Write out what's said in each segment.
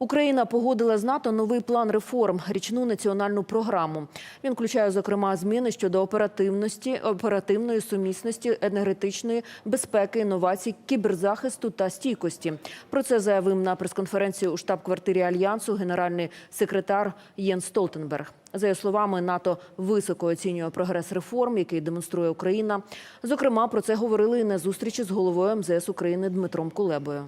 Україна погодила з НАТО новий план реформ, річну національну програму. Він включає, зокрема, зміни щодо оперативності, оперативної сумісності, енергетичної безпеки, інновацій, кіберзахисту та стійкості. Про це заявив на прес-конференції у штаб-квартирі альянсу генеральний секретар Єн Столтенберг. За його словами, НАТО високо оцінює прогрес реформ, який демонструє Україна. Зокрема, про це говорили і на зустрічі з головою МЗС України Дмитром Кулебою.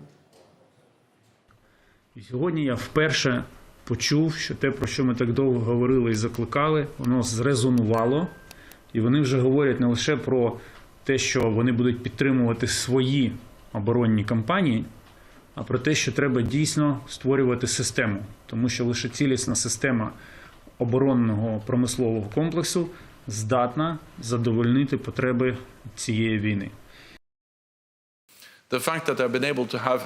Сьогодні я вперше почув, що те, про що ми так довго говорили і закликали, воно зрезонувало. І вони вже говорять не лише про те, що вони будуть підтримувати свої оборонні кампанії, а про те, що треба дійсно створювати систему, тому що лише цілісна система оборонного промислового комплексу здатна задовольнити потреби цієї війни. The fact that they've been able to have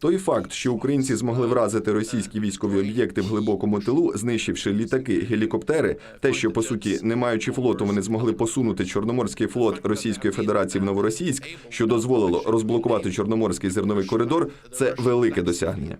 Той факт, що українці змогли вразити російські військові об'єкти в глибокому тилу, знищивши літаки, гелікоптери, те, що по суті, не маючи флоту, вони змогли посунути Чорноморський флот Російської Федерації в Новоросійськ, що дозволило розблокувати Чорноморський зерновий коридор, це велике досягнення.